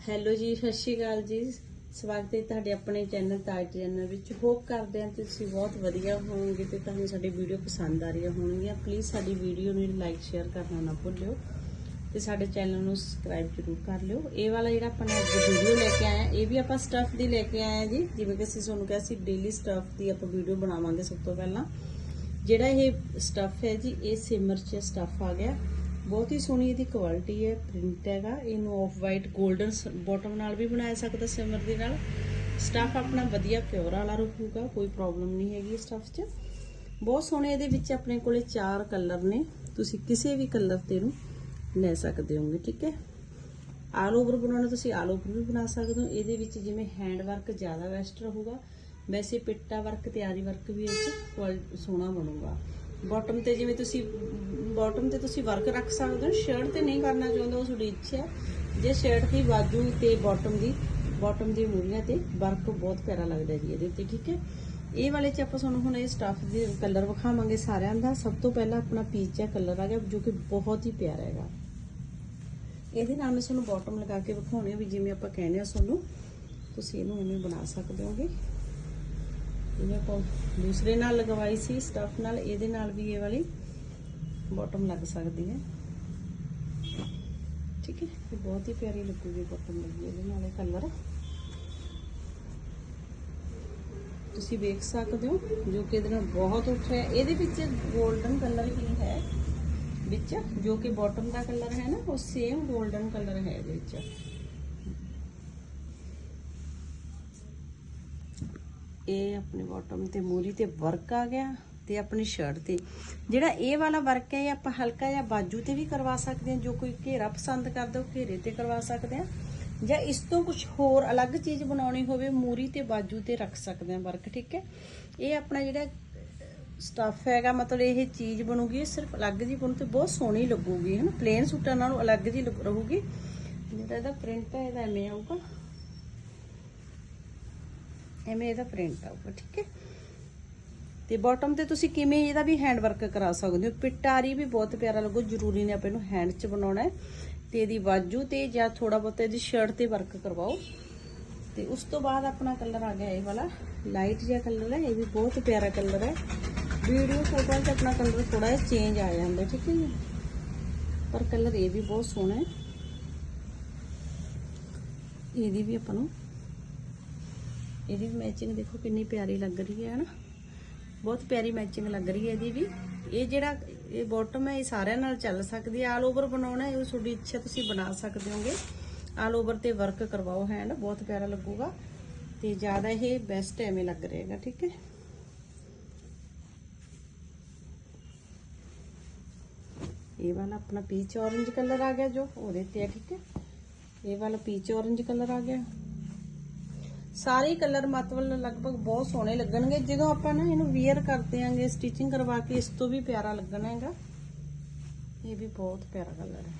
Hello ਜੀ, ਸਤਿ ਸ਼੍ਰੀ ਅਕਾਲ ਜੀ। ਸਵਾਗਤ ਹੈ ਤੁਹਾਡੇ ਆਪਣੇ ਚੈਨਲ ਤਾਜ ਚੈਨਲ ਵਿੱਚ। ਹੋਪ ਕਰਦੇ ਹਾਂ ਕਿ ਤੁਸੀਂ ਬਹੁਤ ਵਧੀਆ ਹੋਵੋਗੇ ਤੇ ਤੁਹਾਨੂੰ ਸਾਡੀ ਵੀਡੀਓ ਪਸੰਦ ਆ ਰਹੀਆਂ ਹੋਣਗੀਆਂ। ਪਲੀਜ਼ ਸਾਡੀ ਵੀਡੀਓ ਨੂੰ ਲਾਈਕ ਸ਼ੇਅਰ ਕਰਨਾ ਨਾ ਭੁੱਲਿਓ ਤੇ ਸਾਡੇ ਚੈਨਲ ਨੂੰ ਸਬਸਕ੍ਰਾਈਬ ਜ਼ਰੂਰ ਕਰ ਲਿਓ। ਇਹ ਵਾਲਾ ਜਿਹੜਾ ਆਪਾਂ ਅੱਜ ਵੀਡੀਓ ਲੈ ਕੇ ਆਏ ਹਾਂ, ਇਹ ਵੀ ਆਪਾਂ ਸਟਫ ਦੀ ਲੈ ਕੇ ਆਏ ਹਾਂ ਜੀ। ਜਿਵੇਂ ਕਿ ਅਸੀਂ ਤੁਹਾਨੂੰ ਕਿਹਾ ਸੀ ਡੇਲੀ ਸਟਫ ਦੀ ਆਪਾਂ ਵੀਡੀਓ ਬਣਾਵਾਂਗੇ ਸਭ ਤੋਂ ਪਹਿਲਾਂ। ਜਿਹੜਾ ਇਹ ਸਟਫ ਹੈ ਜੀ, ਇਹ ਸਿਮਰ ਚ ਸਟਫ ਆ ਗਿਆ। ਬਹੁਤ ਹੀ ਸੋਹਣੀ ਇਹਦੀ ਕੁਆਲਿਟੀ ਹੈ ਪ੍ਰਿੰਟ ਹੈਗਾ। ਇਹਨੂੰ ਆਫ ਵਾਈਟ 골ਡਨ ਬਾਟਮ ਨਾਲ ਵੀ ਬਣਾਇਆ ਸਕਦਾ ਸਿਮਰ ਦੇ ਨਾਲ। ਸਟਫ ਆਪਣਾ ਵਧੀਆ ਪਿਓਰ ਵਾਲਾ ਰਹੂਗਾ ਕੋਈ ਪ੍ਰੋਬਲਮ ਨਹੀਂ ਹੈਗੀ ਸਟਫ 'ਚ। ਬਹੁਤ ਸੋਹਣੇ ਇਹਦੇ ਵਿੱਚ ਆਪਣੇ ਕੋਲੇ ਚਾਰ ਕਲਰ ਨੇ। ਤੁਸੀਂ ਕਿਸੇ ਵੀ ਕਲਰ ਤੇ ਨੂੰ ਲੈ ਸਕਦੇ ਹੋਗੇ ਠੀਕ ਹੈ? ਆਲ ਓਵਰ ਬਣਾਉਣਾ, ਤੁਸੀਂ ਆਲ ਓਵਰ ਵੀ ਬਣਾ ਸਕਦੇ ਹੋ। ਇਹਦੇ ਵਿੱਚ ਜਿਵੇਂ ਹੈਂਡ ਵਰਕ ਜ਼ਿਆਦਾ ਬੈਸਟ ਰਹੂਗਾ। ਵੈਸੇ ਪਿੱਟਾ ਵਰਕ ਤੇ ਆਰੀ ਵਰਕ ਵੀ ਇਹ 'ਚ ਕੁਆਲ- ਸੋਹਣਾ ਬਣੂਗਾ। ਬਾਟਮ ਤੇ ਜਿਵੇਂ ਤੁਸੀਂ ਬਾਟਮ ਤੇ ਤੁਸੀਂ ਵਰਕ ਰੱਖ ਸਕਦੇ ਹੋ ਸ਼ਰਟ ਤੇ ਨਹੀਂ ਕਰਨਾ ਚਾਹੁੰਦੇ, ਉਹ ਤੁਹਾਡੀ ਇੱਛਾ ਹੈ। ਜੇ ਸ਼ਰਟ ਦੀ ਬਾਜੂ ਤੇ ਬਾਟਮ ਦੀ ਬਾਟਮ ਦੀ ਮੂਰੀਆਂ ਤੇ ਵਰਕ ਬਹੁਤ ਪਿਆਰਾ ਲੱਗਦਾ ਜੀ ਇਹਦੇ ਉੱਤੇ, ਠੀਕ ਹੈ? ਇਹ ਵਾਲੇ ਚ ਆਪਾਂ ਤੁਹਾਨੂੰ ਹੁਣ ਇਹ ਸਟਫ ਦੇ ਕਲਰ ਵਿਖਾਵਾਂਗੇ ਸਾਰਿਆਂ ਦਾ। ਸਭ ਤੋਂ ਪਹਿਲਾਂ ਆਪਣਾ ਪੀਚ ਹੈ ਕਲਰ ਆ ਗਿਆ, ਜੋ ਕਿ ਬਹੁਤ ਹੀ ਪਿਆਰਾ ਹੈਗਾ। ਇਹਦੇ ਨਾਲ ਮੈਂ ਤੁਹਾਨੂੰ ਬਾਟਮ ਲਗਾ ਕੇ ਵਿਖਾਉਣੀ ਆ ਵੀ ਜਿਵੇਂ ਆਪਾਂ ਕਹਿੰਦੇ ਆ ਤੁਹਾਨੂੰ, ਤੁਸੀਂ ਇਹਨੂੰ ਐਵੇਂ ਬਣਾ ਸਕਦੇ ਹੋਗੇ। ਜਿਵੇਂ ਆਪਾਂ ਦੂਸਰੇ ਨਾਲ ਲਗਵਾਈ ਸੀ ਸਟਫ ਨਾਲ, ਇਹਦੇ ਨਾਲ ਵੀ ਇਹ ਵਾਲੀ ਬਾਟਮ ਲੱਗ ਸਕਦੀ ਹੈ। ਠੀਕ ਹੈ, ਇਹ ਬਹੁਤ ਹੀ ਪਿਆਰੀ ਲੱਗੂਗੀ ਬਾਟਮ ਲੱਗੀ ਇਹਦੇ ਨਾਲ ਇਹ ਕਲਰ ਤੁਸੀਂ ਵੇਖ ਸਕਦੇ ਹੋ, ਜੋ ਕਿ ਇਹਦੇ ਨਾਲ ਬਹੁਤ ਉੱਠ ਰਿਹਾ ਇਹਦੇ ਵਿੱਚ 골ਡਨ ਕਲਰ ਹੀ ਹੈ, ਵਿੱਚ ਜੋ ਕਿ ਬਾਟਮ ਦਾ ਕਲਰ ਹੈ ਨਾ, ਉਹ ਸੇਮ 골ਡਨ ਕਲਰ ਹੈ ਇਹਦੇ ਵਿੱਚ। ਇਹ ਆਪਣੇ ਬਾਟਮ ਤੇ ਮੂਰੀ ਤੇ ਵਰਕ ਆ ਗਿਆ ਤੇ ਆਪਣੀ ਸ਼ਰਟ ਤੇ। ਜਿਹੜਾ ਇਹ ਵਾਲਾ ਵਰਕ ਹੈ, ਇਹ ਆਪਾਂ ਹਲਕਾ ਜਿਹਾ ਬਾਜੂ ਤੇ ਵੀ ਕਰਵਾ ਸਕਦੇ ਹਾਂ, ਜੋ ਕੋਈ ਘੇਰਾ ਪਸੰਦ ਕਰਦਾ, ਉਹ ਘੇਰੇ ਤੇ ਕਰਵਾ ਸਕਦੇ ਹਾਂ। ਜਾਂ ਇਸ ਤੋਂ ਕੁਝ ਹੋਰ ਅਲੱਗ ਚੀਜ਼ ਬਣਾਉਣੀ ਹੋਵੇ ਮੂਰੀ ਤੇ ਬਾਜੂ ਤੇ ਰੱਖ ਸਕਦੇ ਹਾਂ ਵਰਕ ਠੀਕ ਹੈ? ਇਹ ਆਪਣਾ ਜਿਹੜਾ ਸਟਫ ਹੈਗਾ, ਮਤਲਬ ਇਹ ਚੀਜ਼ ਬਣੂਗੀ, ਇਹ ਸਿਰਫ ਅਲੱਗ ਜੀ ਬਣੂ ਤੇ ਬਹੁਤ ਸੋਹਣੀ ਲੱਗੂਗੀ ਹੈ ਨਾ ਪਲੇਨ ਸੂਟਾਂ ਨਾਲੋਂ ਅਲੱਗ ਜੀ ਲੱਗ- ਰਹੂਗੀ। ਜਿਹੜਾ ਇਹਦਾ ਪ੍ਰਿੰਟ ਹੈ, ਇਹਦਾ ਐਵੇਂ ਆਊਗਾ। ਐਵੇਂ ਇਹਦਾ ਪ੍ਰਿੰਟ ਆਊਗਾ, ਠੀਕ ਹੈ? ਤੇ ਬਾਟਮ ਤੇ ਤੁਸੀਂ ਕਿਵੇਂ ਇਹਦਾ ਵੀ ਹੈਂਡ ਵਰਕ ਕਰਾ ਸਕਦੇ ਹੋ? ਪਿਟਾਰੀ ਵੀ ਬਹੁਤ ਪਿਆਰਾ ਲੱਗੂ, ਜ਼ਰੂਰੀ ਨਹੀਂ ਆਪਾਂ ਇਹਨੂੰ ਹੈਂਡ 'ਚ ਬਣਾਉਣਾ ਹੈ। ਤੇ ਇਹਦੀ ਬਾਜੂ ਤੇ ਜਾਂ ਥੋੜਾ ਬਹੁਤਾ ਇਹਦੀ ਸ਼ਰਟ ਤੇ ਵਰਕ ਕਰਵਾਓ। ਤੇ ਉਸ ਤੋਂ ਬਾਅਦ ਆਪਣਾ ਕਲਰ ਆ ਗਿਆ ਇਹ ਵਾਲਾ ਲਾਈਟ ਜਿਹਾ ਕਲਰ ਹੈ, ਇਹ ਵੀ ਬਹੁਤ ਪਿਆਰਾ ਕਲਰ ਹੈ। ਵੀਡੀਓ ਫੋਟੋਆਂ 'ਚ ਆਪਣਾ ਕਲਰ ਥੋੜਾ ਜਿਹਾ ਚੇਂਜ ਆ ਜਾਂਦਾ, ਠੀਕ ਹੈ ਜੀ? ਪਰ ਕਲਰ ਇਹ ਵੀ ਬਹੁਤ ਸੋਹਣਾ ਹੈ। ਇਹਦੀ ਵੀ ਆਪਾਂ ਨੂੰ ਇਹਦੀ ਵੀ ਮੈਚਿੰਗ ਦੇਖੋ ਕਿੰਨੀ ਪਿਆਰੀ ਲੱਗ ਰਹੀ ਹੈ, ਹਨਾ? ਬਹੁਤ ਪਿਆਰੀ ਮੈਚਿੰਗ ਲੱਗ ਰਹੀ ਹੈ ਇਹਦੀ ਵੀ। ਇਹ ਜਿਹੜਾ, ਇਹ ਬਾਟਮ ਹੈ, ਇਹ ਸਾਰਿਆਂ ਨਾਲ ਚੱਲ ਸਕਦੀ ਹੈ। ਆਲ ਓਵਰ ਬਣਾਉਣਾ ਹੈ ਉਹ ਤੁਹਾਡੀ ਇੱਛਾ ਤੁਸੀਂ ਬਣਾ ਸਕਦੇ ਹੋਗੇ। ਆਲ ਓਵਰ ਤੇ ਵਰਕ ਕਰਵਾਓ ਹੈਂਡ ਬਹੁਤ ਪਿਆਰਾ ਲੱਗੂਗਾ। ਤੇ ਜ਼ਿਆਦਾ ਇਹ ਬੈਸਟ ਐਵੇਂ ਲੱਗ ਰਿਹਾ ਠੀਕ ਹੈ? ਇਹ ਵਾਲਾ ਆਪਣਾ ਪੀਚ ਔਰੇਂਜ ਕਲਰ ਆ ਗਿਆ ਜੋ, ਉਹਦੇ ਤੇ ਆ, ਠੀਕ ਹੈ? ਇਹ ਵਾਲਾ ਪੀਚ ਔਰੇਂਜ ਕਲਰ ਆ ਗਿਆ। ਸਾਰੇ ਕਲਰ ਮਤਲਬ ਲਗਭਗ ਬਹੁਤ ਸੋਹਣੇ ਲੱਗਣਗੇ। ਜਦੋਂ ਆਪਾਂ ਨਾ ਇਹਨੂੰ ਵੇਅਰ ਕਰਦੇ ਆਂਗੇ ਸਟਿਚਿੰਗ ਕਰਵਾ ਕੇ ਇਸ ਤੋਂ ਵੀ ਪਿਆਰਾ ਲੱਗਣਾ ਹੈਗਾ। ਇਹ ਵੀ ਬਹੁਤ ਪਿਆਰਾ ਕਲਰ ਹੈ।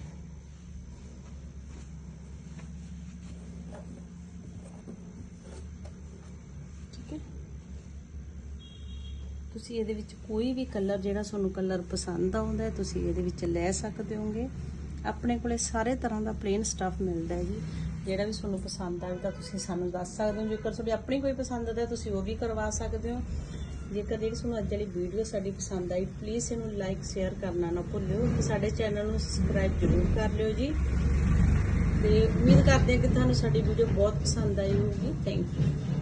ਤੁਸੀਂ ਇਹਦੇ ਵਿੱਚ ਕੋਈ ਵੀ ਕਲਰ ਜਿਹੜਾ ਤੁਹਾਨੂੰ ਕਲਰ ਪਸੰਦ ਆਉਂਦਾ ਹੈ, ਤੁਸੀਂ ਇਹਦੇ ਵਿੱਚ ਲੈ ਸਕਦੇ ਹੋਗੇ। ਆਪਣੇ ਕੋਲੇ ਸਾਰੇ ਤਰ੍ਹਾਂ ਦਾ ਪਲੇਨ ਸਟੱਫ ਮਿਲਦਾ ਹੈ ਜੀ। ਜਿਹੜਾ ਵੀ ਤੁਹਾਨੂੰ ਪਸੰਦ ਆਵੇ ਤਾਂ ਤੁਸੀਂ ਸਾਨੂੰ ਦੱਸ ਸਕਦੇ ਹੋ। ਜੇਕਰ ਤੁਹਾਡੀ ਆਪਣੀ ਕੋਈ ਪਸੰਦ ਹੈ ਤਾਂ ਤੁਸੀਂ ਉਹ ਵੀ ਕਰਵਾ ਸਕਦੇ ਹੋ। ਜੇਕਰ ਜਿਹੜੀ ਤੁਹਾਨੂੰ ਅੱਜ ਵਾਲੀ ਵੀਡੀਓ ਸਾਡੀ ਪਸੰਦ ਆਈ ਪਲੀਜ਼ ਇਹਨੂੰ ਲਾਈਕ ਸ਼ੇਅਰ ਕਰਨਾ ਨਾ ਭੁੱਲਿਓ ਤੇ ਸਾਡੇ ਚੈਨਲ ਨੂੰ ਸਬਸਕ੍ਰਾਈਬ ਜ਼ਰੂਰ ਕਰ ਲਿਓ ਜੀ। ਤੇ ਉਮੀਦ ਕਰਦੇ ਹਾਂ ਕਿ ਤੁਹਾਨੂੰ ਸਾਡੀ ਵੀਡੀਓ ਬਹੁਤ ਪਸੰਦ ਆਈ ਹੋਊਗੀ। Thank you